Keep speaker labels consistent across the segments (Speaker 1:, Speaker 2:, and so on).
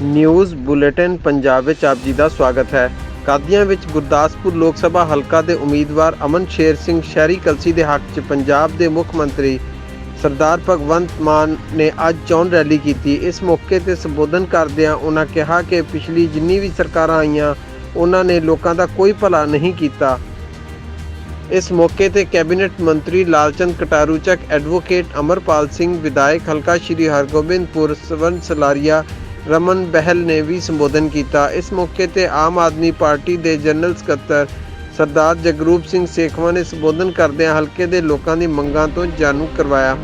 Speaker 1: News bulletin Punjab ਵਿੱਚ ਆਪ ਜੀ ਦਾ ਸਵਾਗਤ ਹੈ। ਕਾਦੀਆਂ ਵਿੱਚ ਗੁਰਦਾਸਪੁਰ ਲੋਕ ਸਭਾ ਹਲਕਾ ਦੇ ਉਮੀਦਵਾਰ ਅਮਨ ਸ਼ੇਰ ਸਿੰਘ ਸ਼ਹਿਰੀ ਕਲਸੀ ਦੇ ਹੱਕ 'ਚ ਪੰਜਾਬ ਦੇ ਮੁੱਖ ਮੰਤਰੀ ਸਰਦਾਰ ਭਗਵੰਤ ਮਾਨ ਨੇ ਅੱਜ ਚੋਣ ਰੈਲੀ ਕੀਤੀ। ਇਸ ਮੌਕੇ ਤੇ ਸੰਬੋਧਨ ਕਰਦਿਆਂ ਉਹਨਾਂ ਕਿਹਾ ਕਿ ਪਿਛਲੀ ਜਿੰਨੀ ਵੀ ਸਰਕਾਰਾਂ ਆਈਆਂ ਉਹਨਾਂ ਨੇ ਲੋਕਾਂ ਦਾ ਕੋਈ ਭਲਾ ਨਹੀਂ ਕੀਤਾ। ਇਸ ਮੌਕੇ ਤੇ ਕੈਬਨਿਟ ਮੰਤਰੀ ਲਾਲਚੰਦ ਕਟਾਰੂ, ਚੱਕ ਐਡਵੋਕੇਟ ਅਮਰਪਾਲ ਸਿੰਘ, ਵਿਧਾਇਕ ਹਲਕਾ ਸ਼੍ਰੀ ਹਰਗੋਬਿੰਦਪੁਰ, ਸਵਰਨ ਸਲਾਰੀਆ ਰਮਨ ਬਹਿਲ ਨੇ ਵੀ ਸੰਬੋਧਨ ਕੀਤਾ। ਇਸ ਮੌਕੇ ਤੇ ਆਮ ਆਦਮੀ ਪਾਰਟੀ ਦੇ ਜਨਰਲ ਸਕੱਤਰ ਸਰਦਾਰ ਜਗਰੂਪ ਸਿੰਘ ਸੇਖਵਾ ਨੇ ਸੰਬੋਧਨ ਕਰਦਿਆਂ ਹਲਕੇ ਦੇ ਲੋਕਾਂ ਦੀ ਮੰਗਾਂ ਤੋਂ ਜਾਣੂ ਕਰਵਾਇਆ।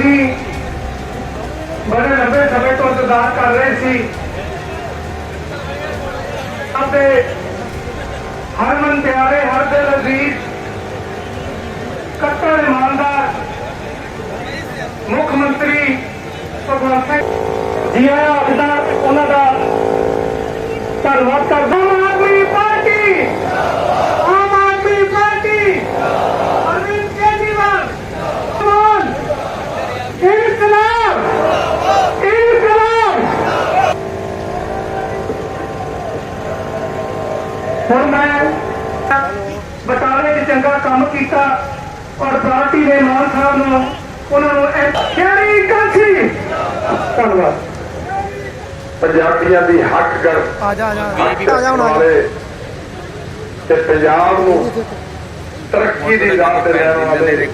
Speaker 2: ਅਸੀਂ ਬੜੇ ਲੰਬੇ ਸਮੇਂ ਤੋਂ ਇੰਤਜ਼ਾਰ ਕਰ ਰਹੇ ਸੀ। ਅਤੇ ਹਰਮਨ ਪਿਆਰੇ ਹਰ ਦਿਲ ਅਜ਼ੀਜ਼, ਕੱਟੜ ਇਮਾਨਦਾਰ ਮੁੱਖ ਮੰਤਰੀ ਭਗਵੰਤ ਸਿੰਘ ਜੀ ਆਇਆਂ ਆਖਦਾ ਉਹਨਾਂ ਦਾ ਧੰਨਵਾਦ ਕਰਦਾ ਆਮ ਆਦਮੀ ਪਾਰਟੀ ਆਮ ਆਦਮੀ ਪਾਰਟੀ ਅਰਵਿੰਦ ਕੇਜਰੀਵਾਲ ਕਮਾਨ ਇਨਕਲਾਬ ਇਨਕਲਾਬ ਹੁਣ ਮੈਂ ਬਟਾਲੇ 'ਚ ਚੰਗਾ ਕੰਮ ਕੀਤਾ ਔਰ ਪਾਰਟੀ ਦੇ ਮਾਨ ਸਾਹਿਬ ਨੂੰ ਉਹਨਾਂ ਨੂੰ ਸ਼ਹਿਰੀ ਕਾਂਸੀ। ਧੰਨਵਾਦ।
Speaker 3: ਪੰਜਾਬੀਆਂ ਦੀ ਹੱਕ ਕਰ।
Speaker 4: ਆ ਜਾ ਆ ਜਾ ਆ ਜਾ ਹੁਣ ਆ ਜਾ।
Speaker 3: ਵਾਲੇ ਤੇ ਪੰਜਾਬ ਨੂੰ ਤਰੱਕੀ ਦੀ ਰਾਹ ਤੇ ਰਹਿਣ ਵਾਲੇ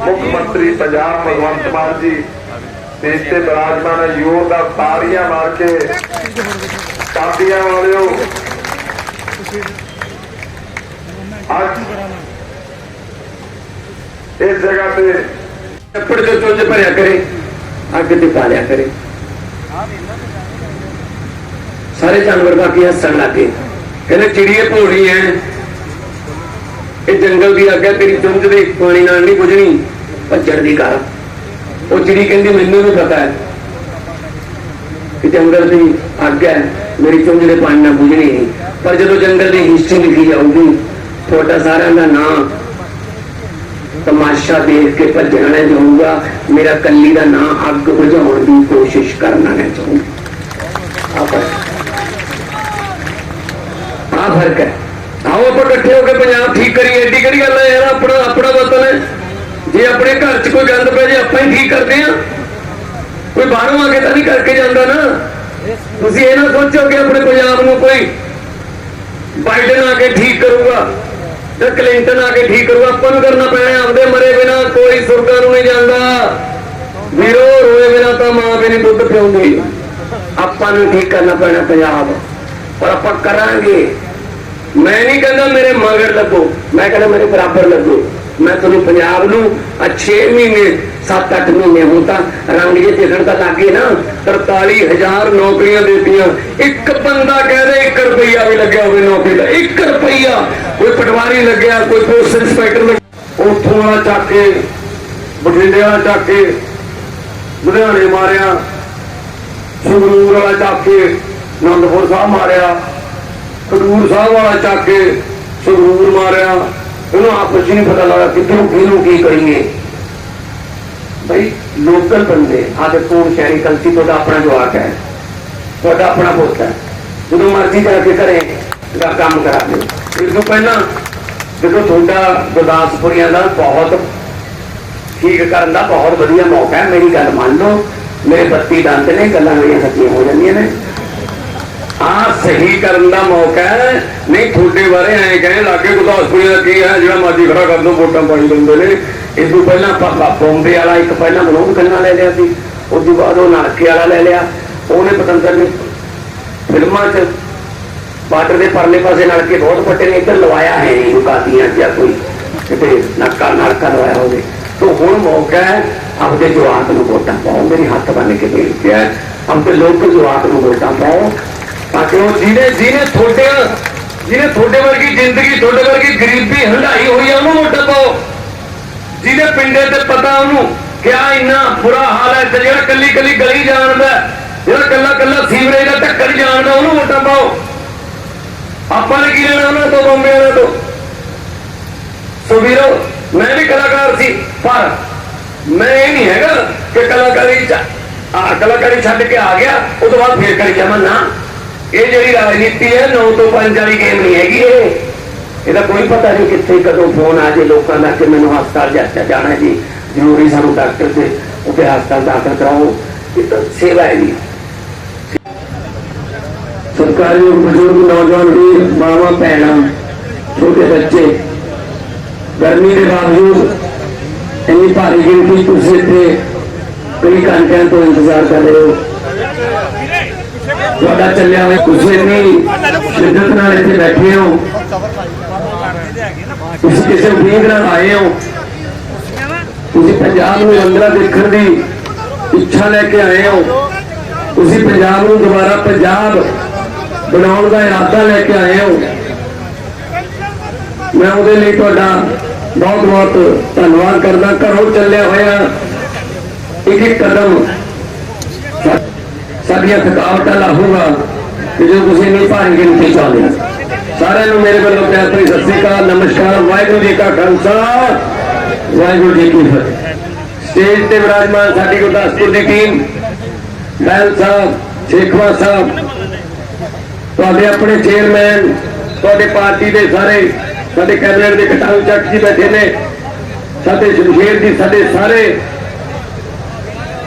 Speaker 3: ਮੁੱਖ ਮੰਤਰੀ ਪੰਜਾਬ ਭਗਵੰਤ ਮਾਨ ਜੀ ਦੇਸ਼ ਤੇ ਬਰਾਜਮਾਨ ਯੋਰ ਦਾ ਤਾੜੀਆਂ ਮਾਰ ਕੇ ਕਾਦੀਆਂ ਵਾਲਿਓ। ਅੱਜ ਇਸ ਜਗ੍ਹਾ ਤੇ
Speaker 5: ਕੱਪੜ ਜੋ ਚੁੰਝ ਭਰਿਆ ਕਰੇ, ਅੱਗ ਤੇ ਪਾਲਿਆ ਕਰੇ। ਸਾਰੇ ਜਾਨਵਰ ਬਾਕੀ ਹੱਸਣ ਲੱਗੇ। ਕਹਿੰਦੇ ਚਿੜੀਏ ਭੋਲੀ ਐ। ਇਹ ਜੰਗਲ ਦੀ ਅੱਗ ਹੈ ਤੇਰੀ ਚੁੰਝ ਦੇ ਪਾਣੀ ਨਾਲ ਨਹੀਂ ਬੁਝਣੀ। ਭੱਜਣ ਦੀ ਕਰ ਉਹ ਚਿੜੀ ਕਹਿੰਦੀ, ਮੈਨੂੰ ਵੀ ਪਤਾ ਹੈ ਕਿ ਜੰਗਲ ਦੀ ਅੱਗ ਹੈ ਮੇਰੀ ਚੁੰਝ ਦੇ ਪਾਣੀ ਨਾਲ ਬੁਝਣੀ ਨਹੀਂ। ਪਰ ਜਦੋਂ ਜੰਗਲ ਦੀ ਹਿਸਟਰੀ ਲਿਖੀ ਜਾਊਗੀ, ਤੁਹਾਡਾ ਸਾਰਿਆਂ ਦਾ ਨਾਮ ਤਮਾਸ਼ਾ ਦੇਖ ਕੇ ਭੱਜਣਾ ਚਾਹੂੰਗਾ ਮੇਰਾ ਕੱਲੀ ਦਾ ਨਾਂ ਅੱਗ ਬੁਝਾਉਣ ਦੀ ਕੋਸ਼ਿਸ਼ ਕਰਨਾ ਨਹੀਂ ਚਾਹੂੰਗਾ ਆਪਸ ਆ ਫ਼ਰਕ ਹੈ। ਆਓ ਆਪਾਂ ਇਕੱਠੇ ਹੋ ਕੇ ਪੰਜਾਬ ਠੀਕ ਕਰੀਏ। ਏਡੀ ਕਿਹੜੀ ਗੱਲ ਹੈ ਯਾਰ? ਆਪਣਾ ਆਪਣਾ ਵਤਨ ਹੈ। ਜੇ ਆਪਣੇ ਘਰ 'ਚ ਕੋਈ ਗੰਦ ਪੈ ਜੇ, ਆਪਾਂ ਹੀ ਠੀਕ ਕਰਦੇ ਆ ਕੋਈ ਬਾਹਰੋਂ ਆ ਕੇ ਤਾਂ ਨਹੀਂ ਕਰਕੇ ਜਾਂਦਾ ਨਾ। ਤੁਸੀਂ ਇਹ ਨਾ ਸੋਚੋ ਕਿ ਆਪਣੇ ਪੰਜਾਬ ਨੂੰ ਕੋਈ ਬਾਈਡਨ ਆ ਕੇ ਠੀਕ ਕਰੂਗਾ। ਤੇ ਕਲਿੰਟਨ ਆ ਕੇ ਠੀਕ ਕਰੂਗਾ ਆਪਾਂ ਨੂੰ ਕਰਨਾ ਪੈਣਾ ਆਪਦੇ ਮਰੇ ਬਿਨਾ ਕੋਈ ਸੁਰਗਾਂ ਨੂੰ ਨਹੀਂ ਜਾਂਦਾ। ਵੀਰੋ, ਰੋਏ ਬਿਨਾ ਤਾਂ ਮਾਂ ਵੀ ਨਹੀਂ ਦੁੱਧ ਪਿਉਂਦੀ। ਆਪਾਂ ਨੂੰ ਠੀਕ ਕਰਨਾ ਪੈਣਾ ਪੰਜਾਬ? ਪਰ ਆਪਾਂ ਕਰਾਂਗੇ। ਮੈਂ ਨਹੀਂ ਕਹਿੰਦਾ ਮੇਰੇ ਮਗਰ ਲੱਗੋ, ਮੈਂ ਕਹਿੰਦਾ ਮੇਰੇ ਬਰਾਬਰ ਲੱਗੋ। ਮੈਂ ਤੁਹਾਨੂੰ ਪੰਜਾਬ ਨੂੰ ਆ 6 ਮਹੀਨੇ 7-8 ਮਹੀਨੇ ਹੁਣ ਤਾਂ ਰੰਗ ਜੇ ਦਿਖਣ ਤਾਂ ਲੱਗੇ ਨਾ 43000 ਨੌਕਰੀਆਂ ਦਿੱਤੀਆਂ। ਇੱਕ ਬੰਦਾ ਕਹਿ ਦੇ 1 ਰੁਪਈਆ ਵੀ ਲੱਗਿਆ ਹੋਵੇ ਨੌਕਰੀ ਦਾ 1 ਰੁਪਈਆ। ਕੋਈ ਪਟਵਾਰੀ ਲੱਗਿਆ, ਕੋਈ ਪੁਲਿਸ ਇੰਸਪੈਕਟਰ ਲੱਗਿਆ। ਉੱਥੋਂ ਵਾਲਾ ਚੱਕ ਕੇ, ਬਠਿੰਡੇ ਵਾਲਾ ਚੱਕ ਕੇ, ਲੁਧਿਆਣੇ ਮਾਰਿਆ। ਸੰਗਰੂਰ ਵਾਲਾ ਚੱਕ ਕੇ, ਅਨੰਦਪੁਰ ਸਾਹਿਬ ਮਾਰਿਆ। ਖਡੂਰ ਸਾਹਿਬ ਵਾਲਾ ਚੱਕ ਕੇ ਸੰਗਰੂਰ ਮਾਰਿਆ। ਉਹਨੂੰ ਆਪ 'ਚ ਨਹੀਂ ਪਤਾ ਲੱਗਾ ਕਿੱਥੋਂ ਕਿਹਨੂੰ ਕੀ ਕਰੀਏ। ਬਈ ਲੋਕਲ ਬੰਦੇ ਆਦੇ ਕੋਣ ਸ਼ਹਿਰੀ ਕਲਸੀ ਤੁਹਾਡਾ ਆਪਣਾ ਜਵਾਕ ਹੈ। ਤੁਹਾਡਾ ਆਪਣਾ ਪੁੱਤ ਹੈ। ਜਦੋਂ ਮਰਜ਼ੀ ਜਾ ਕੇ ਘਰੇ ਦਾ ਕੰਮ ਕਰਾ ਦਿਓ। ਇਸ ਤੋਂ ਪਹਿਲਾਂ ਦੇਖੋ ਤੁਹਾਡਾ ਗੁਰਦਾਸਪੁਰੀਆਂ ਦਾ ਬਹੁਤ ਠੀਕ ਕਰਨ ਦਾ ਬਹੁਤ ਵਧੀਆ ਮੌਕਾ ਹੈ, ਮੇਰੀ ਗੱਲ ਮੰਨ ਲਓ। ਮੇਰੇ ਬੱਤੀ ਦੰਦ ਨੇ, ਗੱਲਾਂ ਮੇਰੀਆਂ ਸੱਚੀਆਂ ਹੋ ਜਾਂਦੀਆਂ ਨੇ। ਆ ਸਹੀ ਕਰਨ ਦਾ ਮੌਕਾ ਹੈ। ਨਹੀਂ, ਤੁਹਾਡੇ ਬਾਰੇ ਐਂ ਕਹਿਣ ਲੱਗੇ ਗੁਰਦਾਸਪੁਰੀਆਂ ਦਾ ਕੀ ਹੈ, ਜਿਹੜਾ ਮਰਜ਼ੀ ਖੜਾ ਕਰ ਦੋ, ਵੋਟਾਂ ਪਾਈ ਲੈਂਦੇ ਨੇ। ਇਸ ਤੋਂ ਪਹਿਲਾਂ ਆਪਾਂ ਬੰਬੇ ਵਾਲਾ, ਇੱਕ ਪਹਿਲਾਂ ਮਨੋਹ ਖੰਨਾ ਲੈ ਲਿਆ ਸੀ, ਉਸ ਤੋਂ ਬਾਅਦ ਉਹ ਨਾਕੇ ਵਾਲਾ ਲੈ ਲਿਆ। ਉਹਨੇ ਪਤੰਦਰ ਨੇ ਫਿਲਮਾਂ 'ਚ ਬਾਰਡਰ ਦੇ ਪਰਲੇ ਪਾਸੇ ਨਲਕੇ ਬਹੁਤ ਫੱਟੇ ਨੇ, ਇੱਧਰ ਲਵਾਇਆ ਹੈ ਨਹੀਂ ਦੁਕਾਨੀਆਂ ਜਾਂ ਕੋਈ ਕਿਤੇ ਨਾਕਾ ਨਲਕਾ ਲਵਾਇਆ ਹੋਵੇ। ਤੋ ਹੁਣ ਮੌਕਾ ਹੈ, ਆਪਦੇ ਜਵਾਕ ਨੂੰ ਵੋਟਾਂ ਪਾਓ ਮੇਰੇ ਹੱਥ ਬੰਨ ਕੇ ਬੇਨਤੀ ਹੈ। ਆਪਦੇ ਲੋਕ ਜਵਾਕ ਨੂੰ ਵੋਟਾਂ ਪਾਓ ਤਾਂ ਜਿਹਨੇ ਜਿਹਨੇ ਤੁਹਾਡੇ ਜਿਹਨੇ ਤੁਹਾਡੇ ਵਰਗੀ ਜ਼ਿੰਦਗੀ, ਤੁਹਾਡੇ ਵਰਗੀ ਗਰੀਬੀ ਹੰਡਾਈ ਹੋਈ ਆ, ਉਹਨੂੰ ਵੋਟਾਂ ਪਾਓ ਜਿਹਦੇ ਪਿੰਡੇ ਤੇ ਪਤਾ ਉਹਨੂੰ ਕਿਆ ਇੰਨਾ ਬੁਰਾ ਹਾਲ ਹੈ, ਤੇ ਜਿਹੜਾ ਕੱਲੀ ਕੱਲੀ ਗਲੀ ਜਾਣਦਾ ਜਿਹੜਾ ਕੱਲਾ ਕੱਲਾ ਸੀਵਰੇਜ ਦਾ ਢੱਕਣ ਜਾਣਦਾ, ਉਹਨੂੰ ਵੋਟਾਂ ਪਾਓ। ਆਪਾਂ ਨੇ ਕੀ ਲੈਣਾ ਉਹਨਾਂ ਤੋਂ, ਬੰਬੇ ਵਾਲਿਆਂ ਤੋਂ? ਸੋ ਵੀਰੋ, ਮੈਂ ਵੀ ਕਲਾਕਾਰ ਸੀ, ਪਰ ਮੈਂ ਇਹ ਨਹੀਂ ਹੈਗਾ ਕਿ ਕਲਾਕਾਰੀ ਚ ਆ, ਕਲਾਕਾਰੀ ਛੱਡ ਕੇ ਆ ਗਿਆ, ਉਹ ਤੋਂ ਬਾਅਦ ਫੇਰ ਕਰੀ ਜਾਵਾਂ। ਨਾ। ਇਹ ਜਿਹੜੀ ਰਾਜਨੀਤੀ ਹੈ 9 ਤੋਂ 5 ਵਾਲੀ ਗੇਮ ਨਹੀਂ ਹੈਗੀ ਇਹ। ਇਹਦਾ ਕੋਈ ਪਤਾ ਨਹੀਂ ਕਿੱਥੇ ਕਦੋਂ ਫੋਨ ਆ ਜੇ ਲੋਕਾਂ ਦਾ ਕਿ ਮੈਨੂੰ ਹਸਪਤਾਲ ਜਾ ਜਾਣਾ ਜੀ। ਜ਼ਰੂਰੀ ਸਾਨੂੰ ਡਾਕਟਰ ਤੇ ਉੱਥੇ ਹਸਪਤਾਲ ਦਾਖਲ ਕਰਾਓ। ਇਹ ਤਾਂ ਸੇਵਾ ਹੈ ਜੀ। ਸਰਕਾਰੀ ਬਜ਼ੁਰਗ ਨੌਜਵਾਨ ਵੀ ਮਾਵਾਂ, ਭੈਣਾਂ, ਛੋਟੇ ਬੱਚੇ, ਗਰਮੀ ਦੇ ਬਾਵਜੂਦ ਇੰਨੀ ਭਾਰੀ ਗਿਣਤੀ ਤੁਸੀਂ ਇੱਥੇ ਕਈ ਘੰਟਿਆਂ ਤੋਂ ਇੰਤਜ਼ਾਰ ਕਰ ਰਹੇ ਹੋ। ਤੁਹਾਡਾ ਚੱਲਿਆ ਹੋਇਆ ਤੁਸੀਂ ਇੰਨੀ ਸ਼ਿੱਦਤ ਨਾਲ ਇੱਥੇ ਬੈਠੇ ਹੋ। ਤੁਸੀਂ ਕਿਸੇ ਉਮੀਦ ਨਾਲ ਆਏ ਹੋ। ਤੁਸੀਂ ਪੰਜਾਬ ਨੂੰ ਅੰਦਰਾ ਦੇਖਣ ਦੀ ਇੱਛਾ ਲੈ ਕੇ ਆਏ ਹੋ। ਤੁਸੀਂ ਪੰਜਾਬ ਨੂੰ ਦੁਬਾਰਾ ਪੰਜਾਬ ਬਣਾਉਣ ਦਾ ਇਰਾਦਾ ਲੈ ਕੇ ਆਏ ਹੋ। ਮੈਂ ਉਹਦੇ ਲਈ ਤੁਹਾਡਾ ਬਹੁਤ ਬਹੁਤ ਧੰਨਵਾਦ ਕਰਦਾ। ਘਰੋਂ ਚੱਲਿਆ ਹੋਇਆ ਇੱਕ ਇੱਕ ਕਦਮ ਸਾਡੀਆਂ ਥਕਾਵਟਾਂ ਲਾਹੂਗਾ ਕਿ ਜੋ ਤੁਸੀਂ ਨਹੀਂ ਭਾਰੀ ਗਿਣਤੀ ਚਾਹੁੰਦੇ। ਸਾਰਿਆਂ ਨੂੰ ਮੇਰੇ ਵੱਲੋਂ ਪਿਆਰ ਭਰੀ ਸਤਿ ਸ੍ਰੀ ਅਕਾਲ, ਨਮਸਕਾਰ, ਵਾਹਿਗੁਰੂ ਜੀ ਕਾ ਖਾਲਸਾ, ਵਾਹਿਗੁਰੂ ਜੀ ਕੀ ਫਤਿਹ। ਸਟੇਜ ਤੇ ਵਿਰਾਜਮਾਨ ਸਾਡੀ ਗੁਰਦਾਸਪੁਰ ਦੀ ਟੀਮ ਬੈਲ ਸਾਹਿਬ, ਸ਼ੇਖਵਾ ਸਾਹਿਬ, ਤੁਹਾਡੇ ਆਪਣੇ ਚੇਅਰਮੈਨ ਤੁਹਾਡੇ ਪਾਰਟੀ ਦੇ ਸਾਰੇ, ਸਾਡੇ ਕੈਬਨਿਟ ਦੇ ਕਟਾਊ ਚੱਕ ਜੀ ਬੈਠੇ ਨੇ, ਸਾਡੇ ਜਮਸ਼ੇਰ ਜੀ, ਸਾਡੇ ਸਾਰੇ,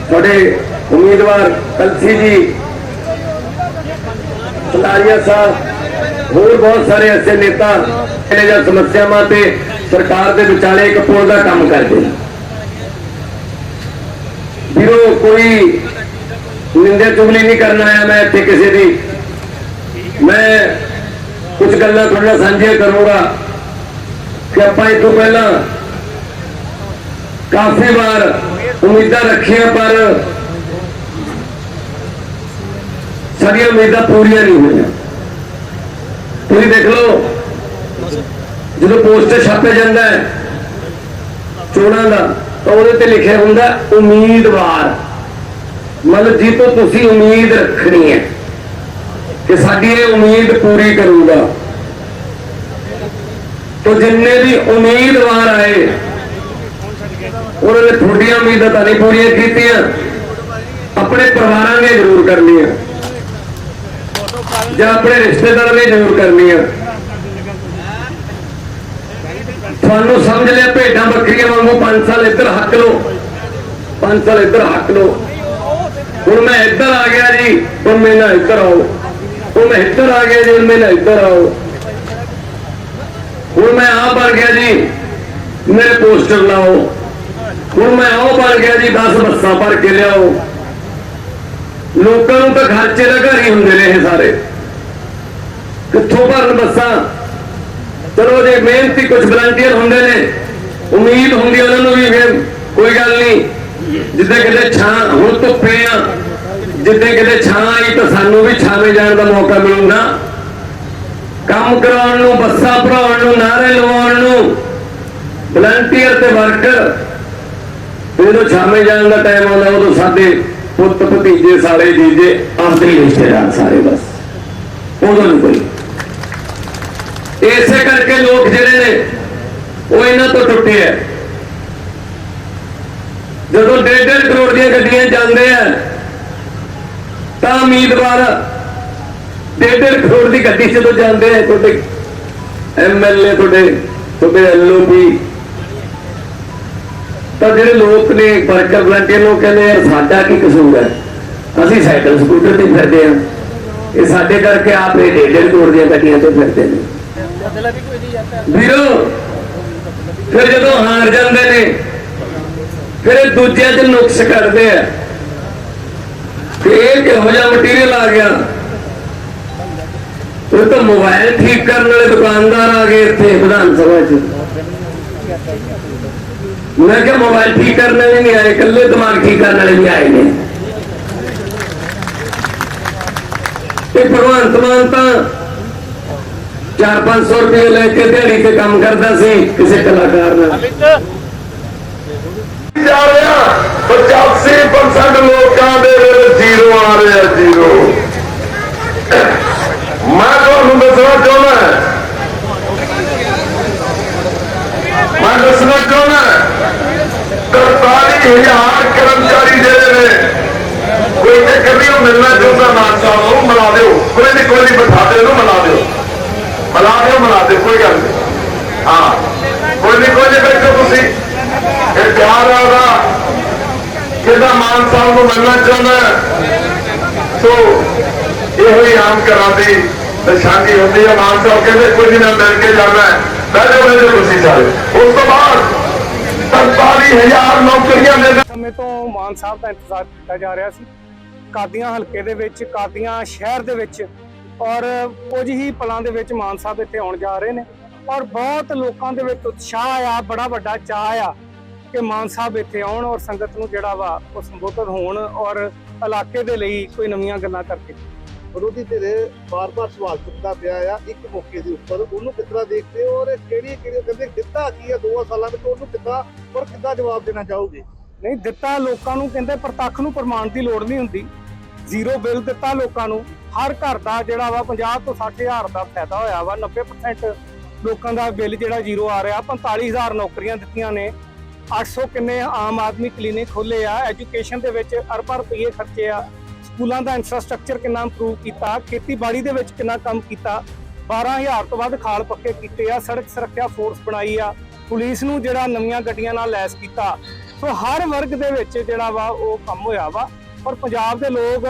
Speaker 5: ਤੁਹਾਡੇ ਉਮੀਦਵਾਰ ਕਲਸੀ ਜੀ ਸਲਾਰੀਆ ਸਾਹਿਬ ਹੋਰ ਬਹੁਤ ਸਾਰੇ ਐਸੇ ਨੇਤਾ ਨੇ ਜਾਂ ਸਮੱਸਿਆਵਾਂ ਤੇ ਸਰਕਾਰ ਦੇ ਵਿਚਾਲੇ ਇੱਕ ਪੁਲ ਦਾ ਕੰਮ ਕਰਦੇ ਵੀਰੋ, ਕੋਈ ਨਿੰਦੇ ਚੁਗਲੀ ਨਹੀਂ ਕਰਨਾ ਆਇਆ ਮੈਂ ਇੱਥੇ ਕਿਸੇ ਦੀ। ਮੈਂ ਕੁਝ ਗੱਲਾਂ ਤੁਹਾਡੇ ਨਾਲ ਸਾਂਝੀਆਂ ਕਰੂੰਗਾ ਕਿ ਆਪਾਂ ਇਹ ਤੋਂ ਪਹਿਲਾਂ ਕਾਫੀ ਵਾਰ ਉਮੀਦਾਂ ਰੱਖੀਆਂ ਪਰ ਸਾਡੀਆਂ ਉਮੀਦਾਂ ਪੂਰੀਆਂ ਨਹੀਂ ਹੋਈਆਂ। ਤੁਸੀਂ ਦੇਖ ਲਓ, ਜਦੋਂ ਪੋਸਟਰ ਛਾਪੇ ਜਾਂਦਾ ਹੈ, ਚੋਣਾਂ ਦਾ, ਤਾਂ ਉਹਦੇ ਤੇ ਲਿਖਿਆ ਹੁੰਦਾ ਉਮੀਦਵਾਰ। ਮਤਲਬ ਜੀ ਤੋਂ ਤੁਸੀਂ ਉਮੀਦ ਰੱਖਣੀ ਹੈ ਕਿ ਸਾਡੀ ਇਹ ਉਮੀਦ ਪੂਰੀ ਕਰੂਗਾ। ਤੋ ਜਿੰਨੇ ਵੀ ਉਮੀਦਵਾਰ ਆਏ, ਉਹਨਾਂ ਨੇ ਤੁਹਾਡੀਆਂ ਉਮੀਦਾਂ ਤਾਂ ਨਹੀਂ ਪੂਰੀਆਂ ਕੀਤੀਆਂ। ਆਪਣੇ ਪਰਿਵਾਰਾਂ ਨੇ ਜ਼ਰੂਰ ਕਰਨੀਆਂ ਜਾਂ ਆਪਣੇ ਰਿਸ਼ਤੇਦਾਰਾਂ ਨੇ ਜ਼ਰੂਰ ਕਰਨੀ ਆ। ਤੁਹਾਨੂੰ ਸਮਝ ਲਿਆ ਭੇਡਾਂ ਬੱਕਰੀਆਂ ਵਾਂਗੂ 5 ਸਾਲ ਇੱਧਰ ਹੱਕ ਲੋ 5 ਸਾਲ ਇੱਧਰ ਹੱਕ ਲੋ ਹੁਣ ਮੈਂ ਇੱਧਰ ਆ ਗਿਆ ਜੀ, ਹੁਣ ਮੈਂ ਇੱਧਰ ਆਓ। ਹੁਣ ਮੈਂ ਇੱਧਰ ਆ ਗਿਆ ਜੀ, ਹੁਣ ਮੈਂ ਇੱਧਰ ਆਓ। ਹੁਣ ਮੈਂ ਆ ਬਣ ਗਿਆ ਜੀ, ਮੇਰੇ ਪੋਸਟਰ ਲਾਓ। ਹੁਣ ਮੈਂ ਉਹ ਬਣ ਗਿਆ ਜੀ 10 ਬੱਸਾਂ ਭਰ ਕੇ ਲਿਆਓ। ਲੋਕਾਂ ਨੂੰ ਤਾਂ ਖਰਚੇ ਦਾ ਘਰ ਹੀ ਹੁੰਦੇ ਨੇ ਇਹ ਸਾਰੇ। ਕਿੱਥੋਂ ਭਰਨ ਬੱਸਾਂ? ਚਲੋ ਜੇ ਮਿਹਨਤੀ ਕੁਝ ਵਲੰਟੀਅਰ ਹੁੰਦੇ ਨੇ, ਉਮੀਦ ਹੁੰਦੀ ਉਹਨਾਂ ਨੂੰ ਵੀ ਫਿਰ ਕੋਈ ਗੱਲ ਨਹੀਂ। ਜਿੱਦਾਂ ਕਿਤੇ ਛਾਂ, ਹੁਣ ਧੁੱਪੇ ਆ, ਜਿੱਦਾਂ ਕਿਤੇ ਛਾਂ ਆਈ ਤਾਂ ਸਾਨੂੰ ਵੀ ਛਾਵੇਂ ਜਾਣ ਦਾ ਮੌਕਾ ਮਿਲੂਗਾ। ਕੰਮ ਕਰਾਉਣ ਨੂੰ, ਬੱਸਾਂ ਭਰਾਉਣ ਨੂੰ ਨਾਰੇ ਲਵਾਉਣ ਨੂੰ ਵਲੰਟੀਅਰ ਤੇ ਵਰਕਰ ਜਦੋਂ ਛਾਵੇਂ ਜਾਣ ਦਾ ਟਾਈਮ ਆਉਂਦਾ, ਉਦੋਂ ਸਾਡੇ ਪੁੱਤ ਭਤੀਜੇ ਸਾਰੇ ਜੀਜੇ ਆਖਰੀ ਰਿਸ਼ਤੇਦਾਰ ਸਾਰੇ ਬਸ। ਉਹਨਾਂ ਨੂੰ ਕੋਈ। ਇਸੇ ਕਰਕੇ ਲੋਕ ਜਿਹੜੇ ਨੇ, ਉਹ ਇਹਨਾਂ ਤੋਂ ਟੁੱਟੇ ਆ। ਜਦੋਂ ਡੇਢ ਡੇਢ ਕਰੋੜ ਦੀਆਂ ਗੱਡੀਆਂ ਜਾਂਦੇ ਆ, ਤਾਂ ਉਮੀਦਵਾਰ ਡੇਢ ਡੇਢ ਕਰੋੜ ਦੀ ਗੱਡੀ ਜਦੋਂ ਜਾਂਦੇ ਆ ਤੁਹਾਡੇ ਐਮਐਲਏ ਤੁਹਾਡੇ ਤੁਹਾਡੇ ਐਲਓਪੀ ਤਾਂ ਜਿਹੜੇ ਲੋਕ ਨੇ ਵਰਕਰ ਵਲੰਟੀਅਰ ਨੂੰ ਕਹਿੰਦੇ ਆ ਸਾਡਾ ਕੀ ਕਸੂਰ ਹੈ? ਅਸੀਂ ਸਾਈਕਲ, ਸਕੂਟਰ ਤੇ ਫਿਰਦੇ ਆ ਇਹ ਸਾਡੇ ਕਰਕੇ ਆਪ ਇਹ ਡੇਢ ਕਰੋੜ ਦੀਆਂ ਗੱਡੀਆਂ ਤੇ ਫਿਰਦੇ ਨੇ। ਵੀਰੋ, ਫਿਰ ਜਦੋਂ ਹਾਰ ਜਾਂਦੇ ਨੇ, ਫਿਰ ਇਹ ਦੂਜਿਆਂ 'ਚ ਨੁਕਸ ਕਰਦੇ ਆ। ਤੇ ਇਹ ਕਿਹੋ ਜਿਹਾ ਮਟੀਰੀਅਲ ਆ ਗਿਆ? ਉਹ ਤਾਂ ਮੋਬਾਈਲ ਠੀਕ ਕਰਨ ਵਾਲੇ ਦੁਕਾਨਦਾਰ ਆ ਗਏ ਇੱਥੇ, ਵਿਧਾਨ ਸਭਾ 'ਚ। ਮੈਂ ਕਿਹਾ ਮੋਬਾਈਲ ਠੀਕ ਕਰਨ ਵਾਲੇ ਨਹੀਂ ਆਏ ਇਕੱਲੇ ਦਿਮਾਗ ਠੀਕ ਕਰਨ ਵਾਲੇ ਵੀ ਆਏ ਨੇ ਇਹ ਭਗਵੰਤ ਮਾਨ ਤਾਂ 4-500 ਰੁਪਏ ਲੈ ਕੇ ਦਿਹਾੜੀ ਤੇ ਕੰਮ ਕਰਦਾ ਸੀ ਕਿਸੇ ਕਲਾਕਾਰ ਨਾਲ
Speaker 3: ਜਾ ਰਿਹਾ 85% ਲੋਕਾਂ ਦੇ ਵਿੱਚ ਜ਼ੀਰੋ ਆ ਰਿਹਾ ਜ਼ੀਰੋ ਮੈਂ ਤੁਹਾਨੂੰ ਦੱਸਣਾ ਚਾਹੁੰਦਾ ਮੈਂ ਦੱਸਣਾ ਚਾਹੁੰਦਾ 43000 ਕਰਮਚਾਰੀ ਜਿਹੜੇ ਨੇ ਕੋਈ ਚੱਕਰ ਨਹੀਂ ਉਹ ਮਿਲਣਾ ਚਾਹੁੰਦਾ ਮਾਨ ਸਾਹਿਬ ਨੂੰ ਮਿਲਾ ਦਿਓ। ਕੋਈ ਨਹੀਂ ਕੋਈ ਨਹੀਂ, ਬਿਠਾ ਦਿਓ, ਇਹਨੂੰ ਮਿਲਾ ਦਿਓ। ਮਿਲਾ ਦਿਓ ਮਿਲਾ ਦਿਓ, ਕੋਈ ਗੱਲ ਨਹੀਂ। ਹਾਂ, ਕੋਈ ਨਹੀਂ ਕੋਈ ਨਹੀਂ, ਬੈਠੋ ਤੁਸੀਂ। ਇਹ ਪਿਆਰ ਆ ਉਹਦਾ। ਮਾਨ ਸਾਹਿਬ ਨੂੰ ਮਿਲਣਾ ਚਾਹੁੰਦਾ ਸੋ, ਇਹੋ ਹੀ ਆਮ ਘਰਾਂ ਦੀ ਨਿਸ਼ਾਨੀ ਹੁੰਦੀ ਹੈ। ਮਾਨ ਸਾਹਿਬ ਕਹਿੰਦੇ ਕੁਝ ਨਾ ਮਿਲ ਕੇ ਜਾਣਾ ਹੈ। ਬਹਿ ਜਾਓ ਤੁਸੀਂ ਸਾਰੇ। ਉਸ ਤੋਂ ਬਾਅਦ 45000 ਨੌਕਰੀਆਂ ਦੇ
Speaker 2: ਸਮੇਂ ਤੋਂ ਮਾਨ ਸਾਹਿਬ ਦਾ ਇੰਤਜ਼ਾਰ ਕੀਤਾ ਜਾ ਰਿਹਾ ਸੀ। ਕਾਦੀਆਂ ਹਲਕੇ ਦੇ ਵਿੱਚ, ਕਾਦੀਆਂ ਸ਼ਹਿਰ ਦੇ ਵਿੱਚ ਔਰ ਕੁਝ ਹੀ ਪਲਾਂ ਦੇ ਵਿੱਚ ਮਾਨ ਸਾਹਿਬ ਇੱਥੇ ਆਉਣ ਜਾ ਰਹੇ ਨੇ। ਔਰ ਬਹੁਤ ਲੋਕਾਂ ਦੇ ਵਿੱਚ ਉਤਸ਼ਾਹ ਆ, ਬੜਾ ਵੱਡਾ ਚਾਹ ਆ ਕਿ ਮਾਨ ਸਾਹਿਬ ਇੱਥੇ ਆਉਣ ਔਰ ਸੰਗਤ ਨੂੰ ਜਿਹੜਾ ਵਾ ਉਹ ਸੰਬੋਧਨ ਹੋਣ ਔਰ ਇਲਾਕੇ ਦੇ ਲਈ ਕੋਈ ਨਵੀਆਂ ਗੱਲਾਂ ਕਰਕੇ।
Speaker 4: ਵਿਰੋਧੀ ਧਿਰ ਬਾਰ-ਬਾਰ ਸਵਾਲ ਚੁੱਕਦਾ ਪਿਆ ਆ, ਇੱਕ ਮੌਕੇ ਦੇ ਉੱਪਰ ਉਹਨੂੰ ਕਿਤਨਾ ਦੇਖਦੇ ਹੋ ਔਰ ਕਿਹੜੀ ਕਿਹੜੀ ਕਹਿੰਦੇ ਦਿੱਤਾ ਕੀ ਹੈ ਦੋ ਸਾਲਾਂ ਵਿੱਚ, ਉਹਨੂੰ ਕਿੱਦਾਂ ਔਰ ਕਿੱਦਾਂ ਜਵਾਬ ਦੇਣਾ ਚਾਹੋਗੇ?
Speaker 2: ਨਹੀਂ, ਦਿੱਤਾ ਲੋਕਾਂ ਨੂੰ ਕਹਿੰਦੇ ਪ੍ਰਤੱਖ ਨੂੰ ਪ੍ਰਮਾਣ ਦੀ ਲੋੜ ਨਹੀਂ ਹੁੰਦੀ। ਜ਼ੀਰੋ ਬਿੱਲ ਦਿੱਤਾ ਲੋਕਾਂ ਨੂੰ। ਹਰ ਘਰ ਦਾ ਜਿਹੜਾ ਵਾ 50 ਤੋਂ 60 ਹਜ਼ਾਰ ਦਾ ਫਾਇਦਾ ਹੋਇਆ ਵਾ 90% ਲੋਕਾਂ ਦਾ ਬਿੱਲ ਜਿਹੜਾ ਜ਼ੀਰੋ ਆ ਰਿਹਾ 45000 ਨੌਕਰੀਆਂ ਦਿੱਤੀਆਂ ਨੇ। 800 ਕਿੰਨੇ ਆਮ ਆਦਮੀ ਕਲੀਨਿਕ ਖੋਲੇ ਆ, ਐਜੂਕੇਸ਼ਨ ਦੇ ਵਿੱਚ ਅਰਬਾਂ ਰੁਪਏ ਖਰਚੇ ਆ। ਸਕੂਲਾਂ ਦਾ ਇਨਫਰਾਸਟ੍ਰਕਚਰ ਕਿੰਨਾ ਇੰਪਰੂਵ ਕੀਤਾ ਖੇਤੀਬਾੜੀ ਦੇ ਵਿੱਚ ਕਿੰਨਾ ਕੰਮ ਕੀਤਾ 12000 ਤੋਂ ਵੱਧ ਖਾਲ ਪੱਕੇ ਕੀਤੇ ਆ ਸੜਕ ਸੁਰੱਖਿਆ ਫੋਰਸ ਬਣਾਈ ਆ ਪੁਲਿਸ ਨੂੰ ਜਿਹੜਾ ਨਵੀਆਂ ਗੱਡੀਆਂ ਨਾਲ ਲੈਸ ਕੀਤਾ। ਸੋ ਹਰ ਵਰਗ ਦੇ ਵਿੱਚ ਜਿਹੜਾ ਵਾ ਉਹ ਕੰਮ ਹੋਇਆ ਵਾ ਔਰ ਪੰਜਾਬ ਦੇ ਲੋਕ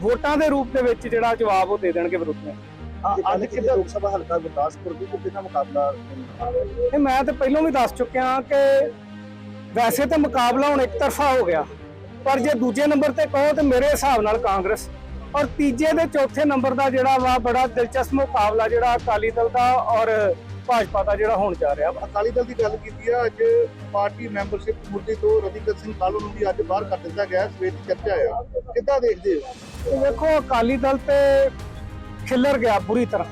Speaker 2: ਵੋਟਾਂ ਦੇ ਰੂਪ ਦੇ ਵਿੱਚ ਜਿਹੜਾ ਜਵਾਬ ਉਹ ਦੇ ਦੇਣਗੇ ਵਿਰੋਧੀਆਂ ਨੂੰ।
Speaker 4: ਅੱਜ ਕਿੱਦਾਂ ਲੋਕ ਸਭਾ ਹਲਕਾ ਗੁਰਦਾਸਪੁਰ ਦੀ ਤੇ ਕਿੰਨਾ ਮੁਕਾਬਲਾ
Speaker 2: ਇਹ ਮੈਂ ਤੇ ਪਹਿਲਾਂ ਵੀ ਦੱਸ ਚੁੱਕਿਆ ਕਿ ਵੈਸੇ ਤੇ ਮੁਕਾਬਲਾ ਹੁਣ ਇੱਕ ਤਰਫਾ ਹੋ ਗਿਆ। ਪਰ ਜੇ ਦੂਜੇ ਨੰਬਰ ਤੇ ਕਹੋ ਤੇ ਮੇਰੇ ਹਿਸਾਬ ਨਾਲ ਕਾਂਗਰਸ। ਔਰ ਤੀਜੇ ਤੇ ਚੌਥੇ ਨੰਬਰ ਦਾ ਜਿਹੜਾ ਵਾ ਬੜਾ ਦਿਲਚਸਪ ਮੁਕਾਬਲਾ ਜਿਹੜਾ ਅਕਾਲੀ ਦਲ ਦਾ ਔਰ ਭਾਜਪਾ ਦਾ ਜਿਹੜਾ ਹੋਣ ਜਾ ਰਿਹਾ
Speaker 4: ਅਕਾਲੀ ਦਲ ਦੀ ਗੱਲ ਕੀਤੀ ਆ ਅੱਜ ਪਾਰਟੀ ਮੈਂਬਰਸ਼ਿਪ ਮੁਰਦੀ ਤੋਂ ਰਵਿੰਦਰ ਸਿੰਘ ਕਾਲੂ ਨੂੰ ਵੀ ਅੱਜ ਬਾਹਰ ਕਰ ਦਿੱਤਾ ਗਿਆ। ਸਵੇਰ ਦੀ ਚਰਚਾ ਆ। ਕਿੱਦਾਂ ਦੇਖਦੇ ਹੋ?
Speaker 2: ਵੇਖੋ ਅਕਾਲੀ ਦਲ ਤੇ ਖਿੱਲਰ ਗਿਆ ਬੁਰੀ ਤਰ੍ਹਾਂ।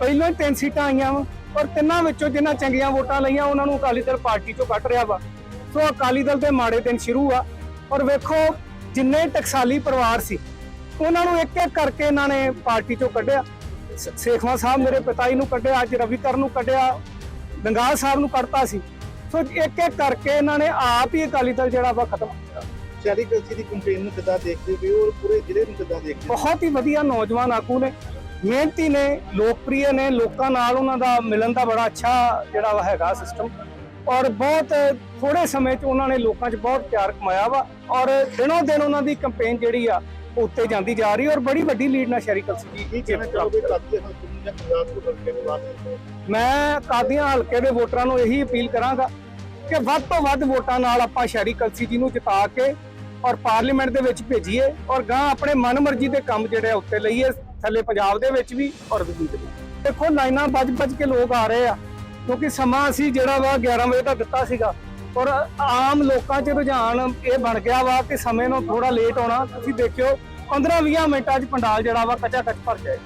Speaker 2: ਪਹਿਲਾਂ ਤਿੰਨ ਸੀਟਾਂ ਆਈਆਂ ਵਾ ਔਰ ਤਿੰਨਾਂ ਵਿੱਚੋਂ ਜਿਨ੍ਹਾਂ ਚੰਗੀਆਂ ਵੋਟਾਂ ਲਈਆਂ ਉਹਨਾਂ ਨੂੰ ਅਕਾਲੀ ਦਲ ਪਾਰਟੀ ਚੋਂ ਕੱਢ ਰਿਹਾ ਵਾ। ਸੋ ਅਕਾਲੀ ਦਲ ਦੇ ਮਾੜੇ ਦਿਨ ਸ਼ੁਰੂ ਆ। ਔਰ ਵੇਖੋ ਜਿੰਨੇ ਟਕਸਾਲੀ ਪਰਿਵਾਰ ਸੀ ਉਹਨਾਂ ਨੂੰ ਇੱਕ ਇੱਕ ਕਰਕੇ ਇਹਨਾਂ ਨੇ ਪਾਰਟੀ ਚੋਂ ਕੱਢਿਆ। ਸੇਖਵਾਂ ਸਾਹਿਬ ਮੇਰੇ ਪਿਤਾ ਜੀ ਨੂੰ ਕੱਢਿਆ ਅੱਜ ਰਵੀਕਰ ਨੂੰ ਕੱਢਿਆ ਗੰਗਾਲ ਸਾਹਿਬ ਨੂੰ ਕੱਢਤਾ ਸੀ। ਸੋ ਇੱਕ ਇੱਕ ਕਰਕੇ ਇਹਨਾਂ ਨੇ ਆਪ ਹੀ ਅਕਾਲੀ ਦਲ ਜਿਹੜਾ ਵਾ ਖਤਮ ਕੀਤਾ
Speaker 4: ਸ਼ਹਿਰੀ ਕਲਸੀ ਦੀ ਕੰਪੇਨ ਨੂੰ ਕਿੱਦਾਂ ਦੇਖਦੇ ਹੋ? ਔਰ ਪੂਰੇ ਜ਼ਿਲ੍ਹੇ ਨੂੰ ਕਿੱਦਾਂ ਦੇਖਦੇ ਹੋ?
Speaker 2: ਬਹੁਤ ਹੀ ਵਧੀਆ ਨੌਜਵਾਨ ਆਗੂ ਨੇ। ਮਿਹਨਤੀ ਨੇ ਲੋਕਪ੍ਰਿਯ ਨੇ ਲੋਕਾਂ ਨਾਲ ਉਹਨਾਂ ਦਾ ਮਿਲਣ ਦਾ ਬੜਾ ਅੱਛਾ ਜਿਹੜਾ ਵਾ ਹੈਗਾ ਸਿਸਟਮ ਔਰ ਬਹੁਤ ਥੋੜੇ ਸਮੇਂ 'ਚ ਉਹਨਾਂ ਨੇ ਲੋਕਾਂ 'ਚ ਬਹੁਤ ਪਿਆਰ ਕਮਾਇਆ ਵਾ ਔਰ ਦਿਨੋਂ ਦਿਨ ਉਹਨਾਂ ਦੀ ਕੈਂਪੇਨ ਜਿਹੜੀ ਆ ਉੱਤੇ ਜਾਂਦੀ ਜਾ ਰਹੀ ਔਰ ਬੜੀ ਵੱਡੀ ਲੀਡ ਨਾਲ ਸ਼ਹਿਰੀ ਕਲਸੀ ਜੀ
Speaker 4: ਦੇ ਵਾਸਤੇ
Speaker 2: ਮੈਂ ਕਾਦੀਆਂ ਹਲਕੇ ਦੇ ਵੋਟਰਾਂ ਨੂੰ ਇਹੀ ਅਪੀਲ ਕਰਾਂਗਾ ਕਿ ਵੱਧ ਤੋਂ ਵੱਧ ਵੋਟਾਂ ਨਾਲ ਆਪਾਂ ਸ਼ਹਿਰੀ ਕਲਸੀ ਜੀ ਨੂੰ ਜਿਤਾ ਕੇ ਔਰ ਪਾਰਲੀਮੈਂਟ ਦੇ ਵਿੱਚ ਭੇਜੀਏ ਔਰ ਗਾਂ ਆਪਣੇ ਮਨਮਰਜ਼ੀ ਦੇ ਕੰਮ ਜਿਹੜੇ ਉੱਤੇ ਲਈਏ ਥੱਲੇ ਪੰਜਾਬ ਦੇ ਵਿੱਚ ਵੀ ਔਰ ਦਿੱਲੀ ਦੇ ਵਿੱਚ ਦੇਖੋ ਲਾਈਨਾਂ ਵੱਜ ਵੱਜ ਕੇ ਲੋਕ ਆ ਰਹੇ ਆ। ਕਿਉਂਕਿ ਸਮਾਂ ਅਸੀਂ ਜਿਹੜਾ ਵਾ 11 ਵਜੇ ਦਾ ਦਿੱਤਾ ਸੀਗਾ। ਔਰ ਆਮ ਲੋਕਾਂ 'ਚ ਰੁਝਾਨ ਇਹ ਬਣ ਗਿਆ ਵਾ ਕਿ ਸਮੇਂ ਨੂੰ ਥੋੜਾ ਲੇਟ ਹੋਣਾ ਤੁਸੀਂ ਦੇਖਿਓ 15-20 ਮਿੰਟਾਂ 'ਚ ਪੰਡਾਲ ਜਿਹੜਾ ਵਾ ਕੱਚਾ ਕੱਚ ਭਰ ਜਾਏ